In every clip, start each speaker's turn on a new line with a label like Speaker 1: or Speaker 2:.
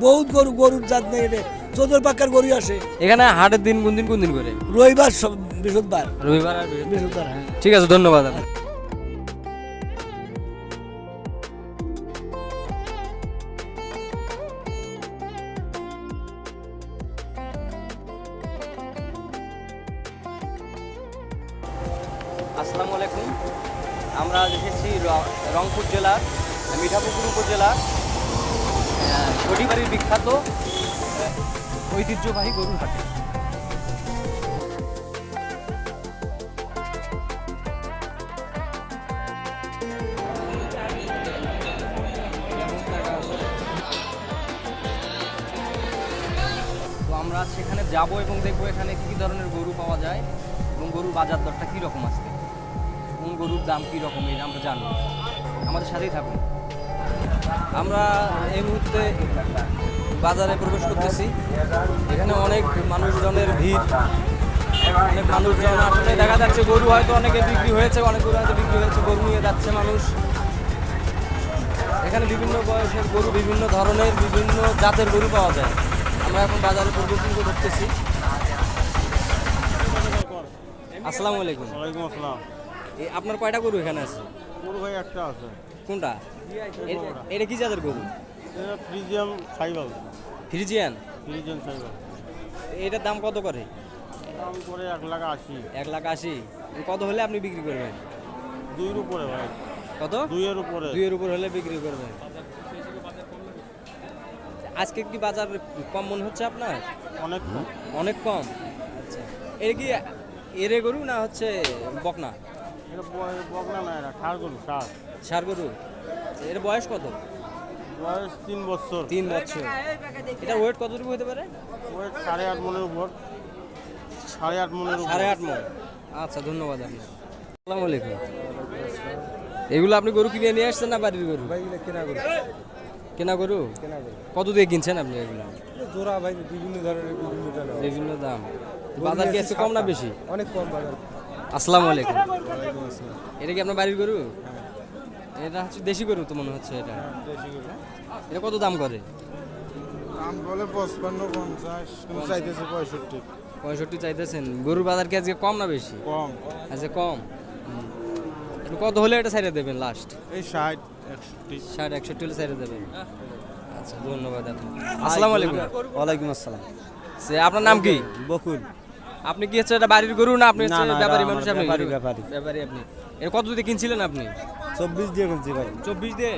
Speaker 1: বহুত গরু গরুর জাত নেই রে। চোদ্দোর পাক্কার গরু আসে।
Speaker 2: এখানে হাটের দিন কোন দিন কোন দিন করে?
Speaker 1: রবিবার সব- বৃহস্পতিবার।
Speaker 2: রবিবার আর বৃহস্পতিবার।
Speaker 1: হ্যাঁ।
Speaker 2: ঠিক আছে ধন্যবাদ আপনার আসসালামু আলাইকুম। আমরা আজ এসেছি রংপুর জেলার মিঠাপুকুর উপজেলার আহ, বিখ্যাত ঐতিহ্যবাহী গরুর হাটে। আমরা সেখানে যাব এবং দেখব এখানে কী ধরনের গরু পাওয়া যায় এবং গরুর বাজার দরটা কী রকম আছে এবং গরুর দাম কী রকম এটা আমরা জানব। আমাদের সাথেই থাকুন। আমরা এই মুহূর্তে বাজারে প্রবেশ করতেছি। এখানে অনেক মানুষজনের ভিড়। অনেক মানুষজন আসলে দেখা যাচ্ছে গরু হয়তো অনেকে বিক্রি হয়েছে অনেক গরু হয়তো বিক্রি হয়েছে গরু নিয়ে যাচ্ছে মানুষ। এখানে বিভিন্ন বয়সের গরু বিভিন্ন ধরনের বিভিন্ন জাতের গরু পাওয়া যায়। আমরা এখন বাজারে পরিদর্শন করতেছি। আসসালামু আলাইকুম।
Speaker 3: ওয়ালাইকুম আসসালাম।
Speaker 2: আপনার কয়টা গরু এখানে আছে?
Speaker 3: গরু ভাই একটা আছে।
Speaker 2: কোনটা? এটা কি জাতের গরু?
Speaker 3: Friesian Sahiwal.
Speaker 2: Friesian?
Speaker 3: Friesian Sahiwal.
Speaker 2: এটার দাম কত করে?
Speaker 3: দাম করে এক লাখ আশি।
Speaker 2: এক লাখ আশি। কত হলে আপনি বিক্রি করবেন?
Speaker 3: দুইয়ের উপরে ভাই।
Speaker 2: কত?
Speaker 3: দুইয়ের উপরে।
Speaker 2: দুইয়ের উপর হলে বিক্রি করবেন। আজকে কি বাজার কম মনে হচ্ছে আপনার?
Speaker 3: অনেক
Speaker 2: অনেক কম। আচ্ছা। এর কি এরে গরু না হচ্ছে বকনা?
Speaker 3: বকনা না এটা ষাড় গরু ষাড়।
Speaker 2: সার গরু। এর বয়স কত?
Speaker 3: বয়স তিন বছর।
Speaker 2: তিন বছর। এটা ওয়েট কতটুকু হতে পারে?
Speaker 3: ওই সাড়ে আট মনের উপর। সাড়ে আট মনের উপর।
Speaker 2: সাড়ে আট মন। আচ্ছা ধন্যবাদ আপনার আসসালামু আলাইকুম। এগুলো আপনি গরু কিনে নিয়ে আসছেন না বাড়ির গরু?
Speaker 1: ভাই কেনা গরু।
Speaker 2: কেনা গরু? কত দিয়ে কিনছেন আপনি এগুলো?
Speaker 1: জোড়া ভাই বিভিন্ন ধরনের বিভিন্ন ধরনের
Speaker 2: বিভিন্ন দাম। বাজার কি কম না বেশি?
Speaker 1: অনেক কম বাজার।
Speaker 2: আসসালামু আলাইকুম। এটা কি আপনার বাড়ির গরু? এটা হচ্ছে দেশি গরু তো মনে হচ্ছে এটা। এটা কত দাম করে?
Speaker 3: দাম বলে পঁচপান্ন পঞ্চাশ চাইতেছে পঁয়ষট্টি।
Speaker 2: পঁয়ষট্টি চাইতেছেন। গরুর বাজার কি আজকে কম না বেশি?
Speaker 3: কম।
Speaker 2: আজকে কম। একটু কত হলে এটা সাইডে দেবেন লাস্ট
Speaker 3: এই ষাট একষট্টি।
Speaker 2: ষাট একষট্টি হলে সাইডে দেবেন। আচ্ছা ধন্যবাদ আপনার আসসালামু আলাইকুম।
Speaker 1: ওয়ালাইকুম আসসালাম।
Speaker 2: সে আপনার নাম কি?
Speaker 1: বকুল।
Speaker 2: আপনি কি হচ্ছে এটা বাড়ির গরু না আপনি হচ্ছে ব্যাপারী মানুষ আপনি?
Speaker 1: ব্যাপারী, ব্যাপারী।
Speaker 2: আপনি। এটা কত দিয়ে কিনছিলেন আপনি?
Speaker 1: চব্বিশ দিয়ে কিনছি ভাই।
Speaker 2: চব্বিশ দিয়ে?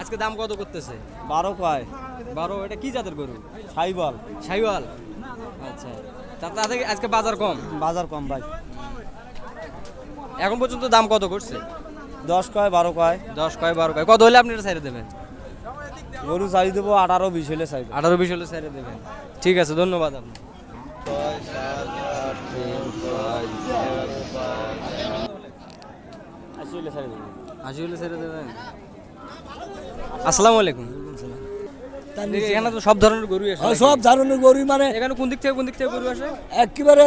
Speaker 2: আজকে দাম কত করতেছে?
Speaker 1: বারো কয়।
Speaker 2: বারো এটা কি জাতের গরু?
Speaker 1: সাইবল
Speaker 2: সাইওয়াল। আচ্ছা। তা তাতে আজকে বাজার কম?
Speaker 1: বাজার কম ভাই।
Speaker 2: এখন পর্যন্ত দাম কত করছে?
Speaker 1: দশ কয় বারো কয়।
Speaker 2: দশ কয় বারো কয়। কত হলে আপনি এটা সাইডে দেবেন?
Speaker 1: গরু চাই দেবো আঠারো বিশ হলে দেবো।
Speaker 2: আঠারো বিশ হলে সাইডে দেবেন। ঠিক আছে ধন্যবাদ আপনি দেবেন আসসালামু আলাইকুম এখানে তো সব ধরনের গরু আসে
Speaker 1: আর সব ধরনের গরু মানে
Speaker 2: এখানে কোন দিক থেকে কোন দিক থেকে গরু আসে?
Speaker 1: একেবারে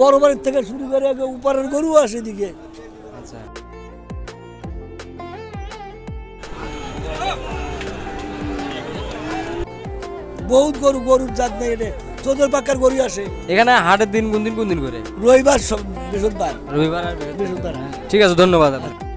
Speaker 1: বড় বাড়ির থেকে শুরু করে উপরের গরু আসে এদিকে।
Speaker 2: আচ্ছা।
Speaker 1: বহুত গরু গরুর জাত নেই রে। চোদ্দোর পাক্কার গরু আসে।
Speaker 2: এখানে হাটের দিন কোন দিন কোন দিন করে?
Speaker 1: রবিবার সব- বৃহস্পতিবার।
Speaker 2: রবিবার আর। বৃহস্পতিবার।
Speaker 1: হ্যাঁ।
Speaker 2: ঠিক আছে ধন্যবাদ আপনার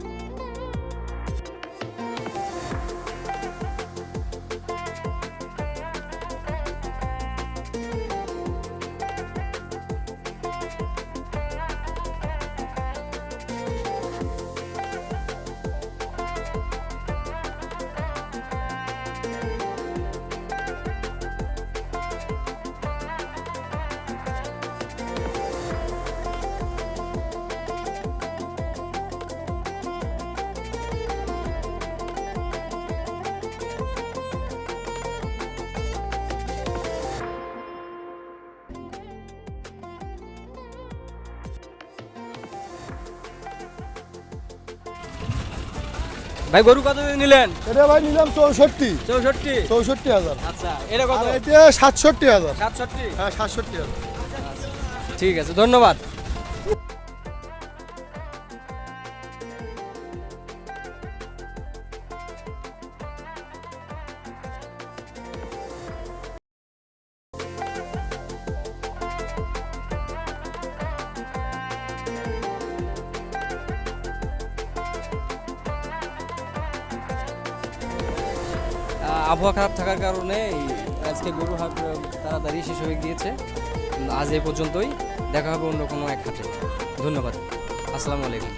Speaker 2: ভাই গরু কত নিলেন?
Speaker 4: এটা ভাই নিলাম চৌষট্টি।
Speaker 2: চৌষট্টি?
Speaker 4: চৌষট্টি হাজার।
Speaker 2: আচ্ছা এটা কত?
Speaker 4: এটা সাতষট্টি হাজার।
Speaker 2: সাতষট্টি?
Speaker 4: হ্যাঁ সাতষট্টি হাজার।
Speaker 2: ঠিক আছে ধন্যবাদ। আবহাওয়া খারাপ থাকার কারণে আজকে গরু হাট তাড়াতাড়ি শেষ হয়ে গিয়েছে। আজ এ পর্যন্তই। দেখা হবে অন্য কোনো এক হাটে। ধন্যবাদ। আসসালামু আলাইকুম।